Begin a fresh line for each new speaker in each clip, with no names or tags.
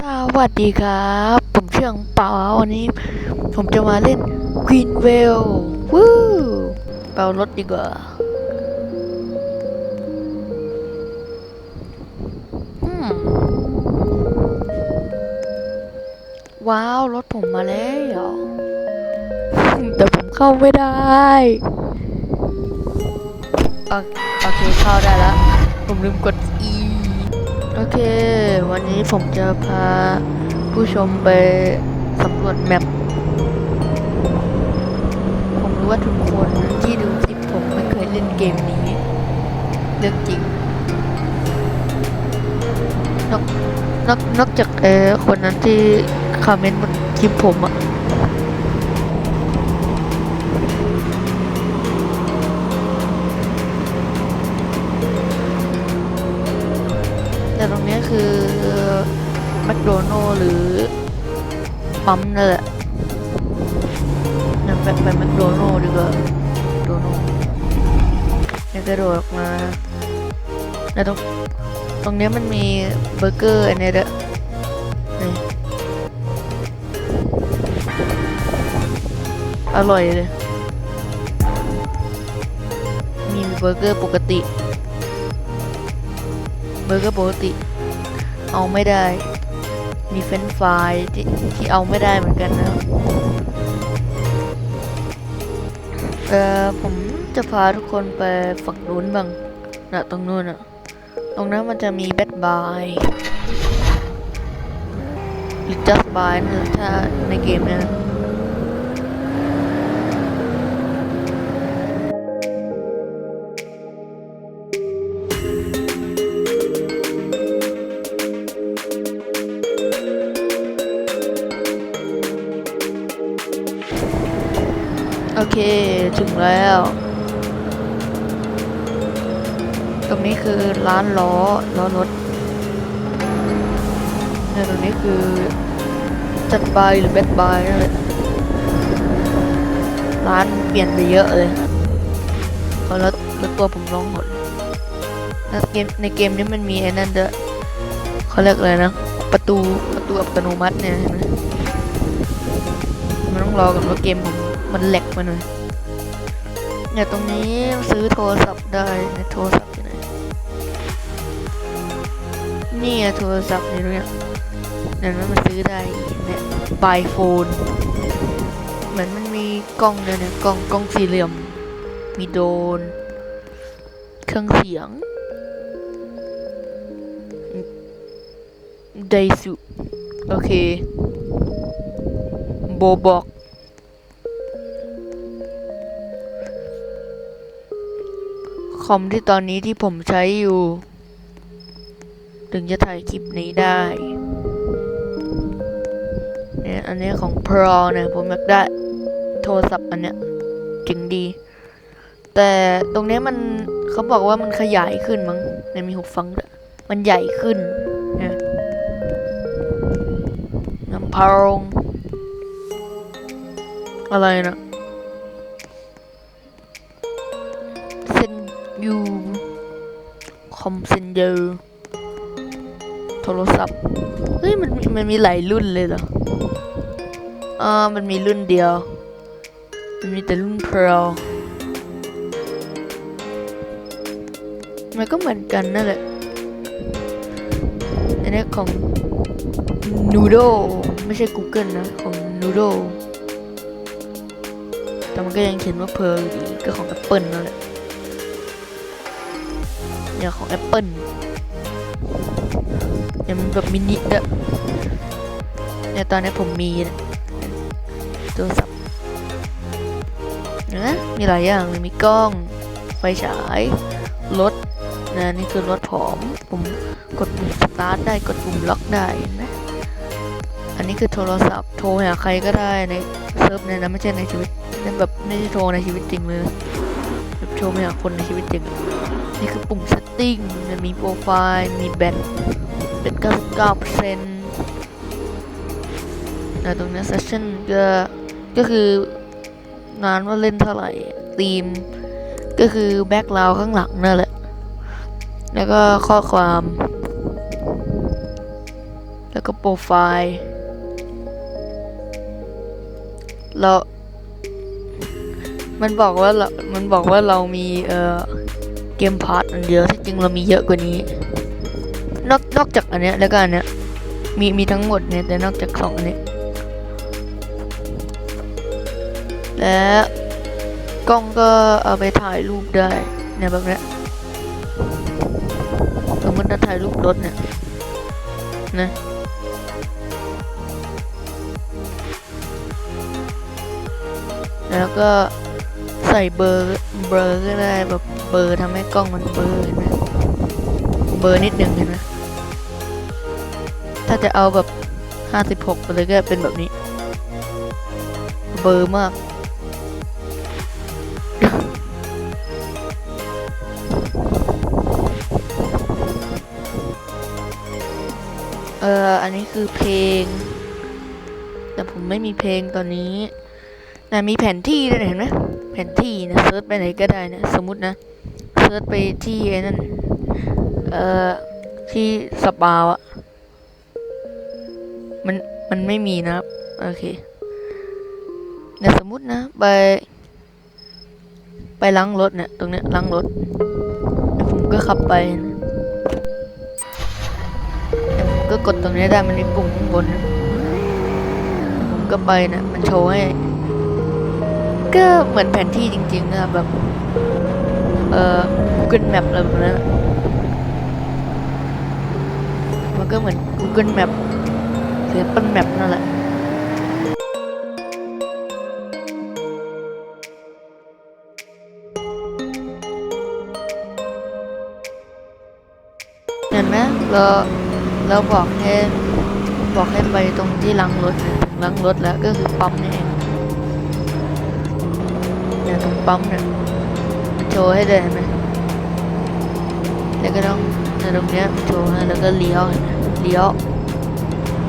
สวัสดีครับ ผมเชื่องเปาวันนี้ ผมจะมาเล่น Greenvale วู้เปารถดีกว่าว้าว รถผมมาแล้วแต่ผมเข้าไม่ได้ โอโอเค เข้าได้แล้ว ผมลืมกด E โอเค วันนี้ผมจะพาผู้ชมไปสำรวจแมป ผมรู้ว่าทุกคนที่ดูคลิปผมไม่เคยเล่นเกมนี้เรื่องจริง นอกนอกนอกจากเออคนนั้นที่คอมเมนต์บนคลิปผมอะ คือแมคโดนัลหรือปั๊มนั่นแหละนั่นไปไปแมคโดนัลดีกว่าโดนัลนี่กระโดดออกมาแล้วตรงตรงนี้มันมีเบอร์เกอร์อันนี้ด้วยนี่อร่อยเลย มีเบอร์เกอร์ปกติ เบอร์เกอร์ปกติ เอาไม่ได้ มีเฟนไฟายที่ที่เอาไม่ได้เหมือนกันนะเอ่อผมจะพาทุกคนไปฝั่งนู้นบ้างนะตรงนู้นอะตรงนั้นมันจะมีแบดบายหรือจัสบายนะถ้าในเกมเนี้นะ โอเค ถึงแล้ว ตรงนี้คือร้านล้อล้อรถเนี่ยตรงนี้คือจัดบายหรือแบดบายนั่นแหละร้านเปลี่ยนไปเยอะเลยเพราะรถรถตัวผมลองหมดแล้วเกมในเกมนี้มันมีไอ้นั่นเด้วยเขาเรียกอะไรนะ ประตูประตูอัตโนมัติเนี่ยเห็นไหมมันต้องรอกันว่าเกมผม มันแหลกมาหน่อยเนี่ยตรงนี้ซื้อโทรศัพท์ได้ในโทรศัพท์ที่ไหนนี่อะโทรศัพท์นี่เนี่ยเดี๋ยมันซื้อได้เนี่ยบายโฟนเหมือนมันมีกล้องเนี่ยเนี่ยกล้องกล้องสี่เหลี่ยม มีโดน เครื่องเสียงไดสุโอเคโบบอก คอมที่ตอนนี้ที่ผมใช้อยู่ ถึงจะถ่ายคลิปนี้ได้เนี่ยอันนี้ของ Pro เนี่ยผมอยากได้โทรศัพท์อันเนี้ยจริงดี แต่ตรงนี้มันเขาบอกว่ามันขยายขึ้นมั้งในมีหูฟังด้วยมันใหญ่ขึ้นเนี่ยน้ำพรงอะไรนะ ยูคอมเซนเยอร์โทรศัพท์ เฮ้ย มันมันมีหลายรุ่นเลยเหรออ่ามันมีรุ่นเดียว มันมีแต่รุ่น Pro มันก็เหมือนกันนั่นแหละอันนี้ของ Noodle ไม่ใช่ Google นะ ของ Noodle แต่มันก็ยังเขียนว่า Pearl อยู่ดีก็ของ Apple นั่นแหละ เนี่ยของ Apple เนี่ยมันแบบมินิอะเนี่ยตอนนี้ผมมีโทรศัพท์นะมีหลายอย่างเลยมีกล้อง ไฟฉาย รถนะนี่คือรถผมผมกดปุ่มสตาร์ทได้กดปุ่มล็อกได้นไหมอันนี้คือโทรศัพท์โทรหาใครก็ได้ในเซิร์ฟเนี่ยนะไม่ใช่ในชีวิตแบบไม่ได้โทรในชีวิตจริงเลยแบบโทรไปหาคนในชีวิตจริง นี่คือปุ่มเซตติ้งมันมีโปรไฟล์ มีแบตเป็น 99%นะตรงนี้เซสชั่นก็ ก็คือนานว่าเล่นเท่าไหร่ธีม ก็คือแบ็กกราวข้างหลังนั่นแหละ แล้วก็ข้อความ แล้วก็โปรไฟล์เรา มันบอกว่าเรา มันบอกว่าเรามี เอ่อ เกมพาร์ทอันเดียวที่จริงเรามีเยอะกว่านี้ นอกนอกจากอันเนี้ยแล้วก็อันเนี้ยมีมีทั้งหมดเนี่ยแต่นอกจากสองอันนี้และกล้องก็เอาไปถ่ายรูปได้เนี่ยแบบเนี้ยสมมติจะถ่ายรูปรถเนี่ยนะแล้วก็ ใส่เบอร์เบลอก็ได้แบบเบอร์ทำให้กล้องมันเบอเห็นไหมเบอร์นิดนึงเห็นไหมถ้าจะเอาแบบ 56 ไปเลยก็เป็นแบบนี้ เบอร์มาก เอออันนี้คือเพลง แต่ผมไม่มีเพลงตอนนี้ แต่มีแผนที่ด้วยนะเห็นไหมแผนที่นะเซิร์ชไปไหนก็ได้นะสมมตินะเซิร์ชไปที่นั่นเอ่อที่สปาวอะมันมันไม่มีนะครับโอเคเดี๋ยสมมตินะไป ไปล้างรถเนี่ยตรงเนี้ยล้างรถผมก็ขับไปนะผมก็กดตรงนี้ได้มันมีปุ่มข้างบนนะผมก็ไปนะมันโชว์ให้ ก็เหมือนแผนที่จริงๆนะแบบ เอ่อ Google Map อะไรแบบนั้นมันก็เหมือน Google Map หรือ Apple Map นั่นแหละเห็นไหมเราเราบอกให้บอกให้ไปตรงที่ล้างรถถึงล้างรถแล้วก็คือปั๊มนี่ เองเนี่ยตรงปั๊มเนี่ยโชว์ให้เลยเห็นไหมแล้วก็ต้องในตรงเนี้ยโชว์ให้แล้วก็เลี้ยวเลี้ยว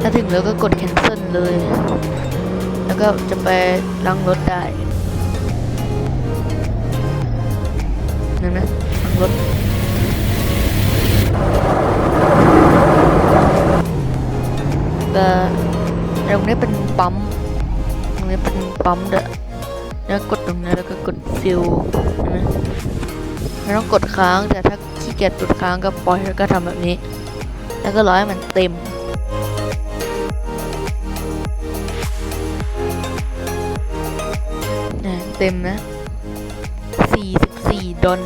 ถ้าถึงแล้วก็กด cancel เลย แล้วก็จะไปล้างรถได้เห็นไหมล้างรถก็ตรงนี้เป็นปั๊มตรงนี้เป็นปั๊มเด้อ แล้วกดตรงนี้แล้วก็กดฟิลนะไม่ต้องกดค้างแต่ถ้าขี้เกียจกดค้างก็ปล่อยแล้วก็ทำแบบนี้ แล้วก็รอให้มันเต็มเนี่ยเต็มนะ 44 ดอล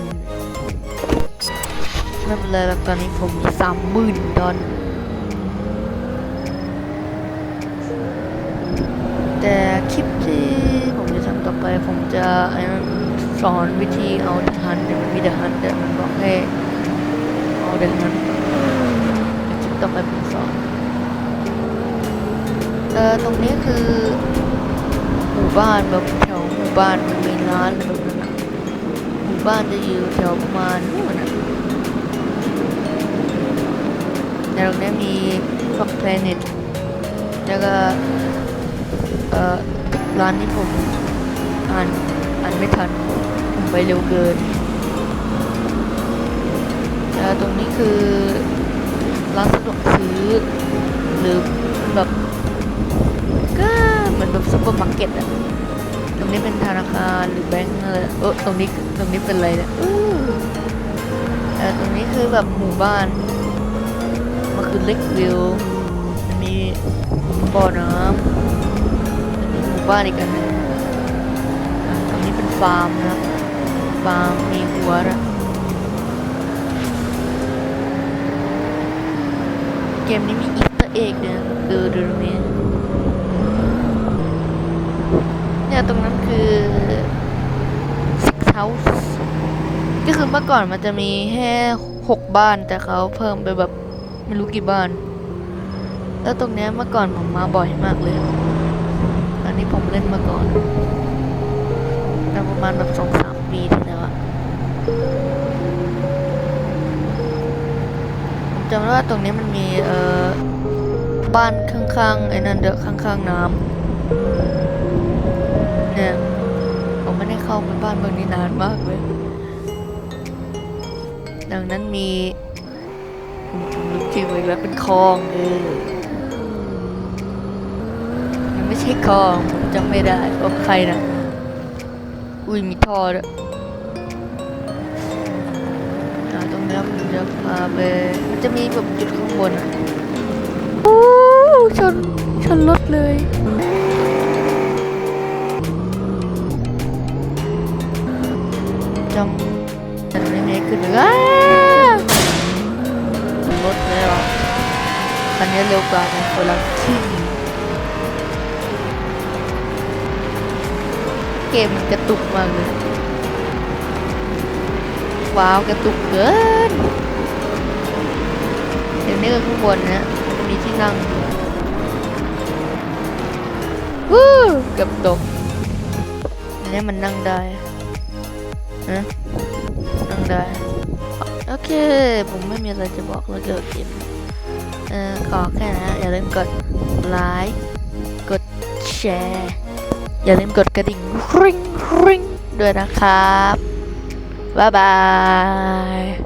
ไม่เป็นไรหรอกตอนนี้ผมมี 30,000 ดอล แต่ คลิปที่ผมจะทำต่อไป ผมจะสอนวิธีเอาเดอะฮันมันมีเดอะฮันแต่มันบอกให้เอาเดอะฮันคลิปต่อไปผมสอนเออตรงนี้คือหมู่บ้านแบบแถวหมู่บ้านมันมีร้านอะไรแบบนั้นหมู่บ้านจะอยู่แถวประมาณนู่นนะในตรงนี้มีพวกแพลเน็ตแล้วก็ เอ่อร้านนี้ผมอ่านอ่านไม่ทันผมไปเร็วเกินแล้วตรงนี้คือร้านสะดวกซื้อ หรือแบบก็เหมือนแบบซุปเปอร์มาร์เก็ตอะตรงนี้เป็นธนาคารหรือแบงก์อะไรเออตรงนี้ตรงนี้เป็นอะไรเนี่ยอู้แต่ตรงนี้คือแบบหมู่บ้านมันคือเล็กวิวมีบ่อน้ำ บ้านอีกอันนึงตรงนี้เป็นฟาร์มนะฟาร์มมีหัวนะเกมนี้มีอีสตอร์เอกเนี่ยดูดูตรงนี้เนี่ยตรงนั้นคือ six house ก็คือเมื่อก่อนมันจะมีแค่หกบ้านแต่เขาเพิ่มไปแบบไม่รู้กี่บ้าน แล้วตรงเนี้ยเมื่อก่อนผมมาบ่อยมากเลย อันนี้ผมเล่นมาก่อนแต่ประมาณแบบสองสามปีที่แล้วอะผมจำได้ว่าตรงนี้มันมีเอ่อบ้านข้างๆไอ้นั่นเด้อข้างๆน้ำเนี่ยผมไม่ได้เข้าไปบ้านเมืองนี้นานมากเลย ดังนั้นมีผมผมนึกชื่ไว้แล้วเป็นคลองเออ คอผมจำไม่ได้ว่าใครนะอุ้ยมีท่อด้วยอ่าตรงนี้ผมจะพาไปมันจะมีแบบจุดข้างบนอะโอ้ชนชนรถเลยจำแต่ไม่มีขึ้นเลยอ้ารถเลยเหรอคันนี้เร็วกว่าในคนละที่ เกมมันกระตุกมากเลยว้าวกระตุกเกินเดี๋ยวนี้ก็ข้างบนนะมันมีที่นั่งวู้เกือบตกอันนี้มันนั่งได้นะนั่งได้โอเค ผมไม่มีอะไรจะบอกแล้วเกี่ยวกับเกมเออขอแค่นะอย่าลืมกดไลค์กดแชร์ อย่าลืมกดกระดิ่งริงริงด้วยนะครับ บ๊ายบาย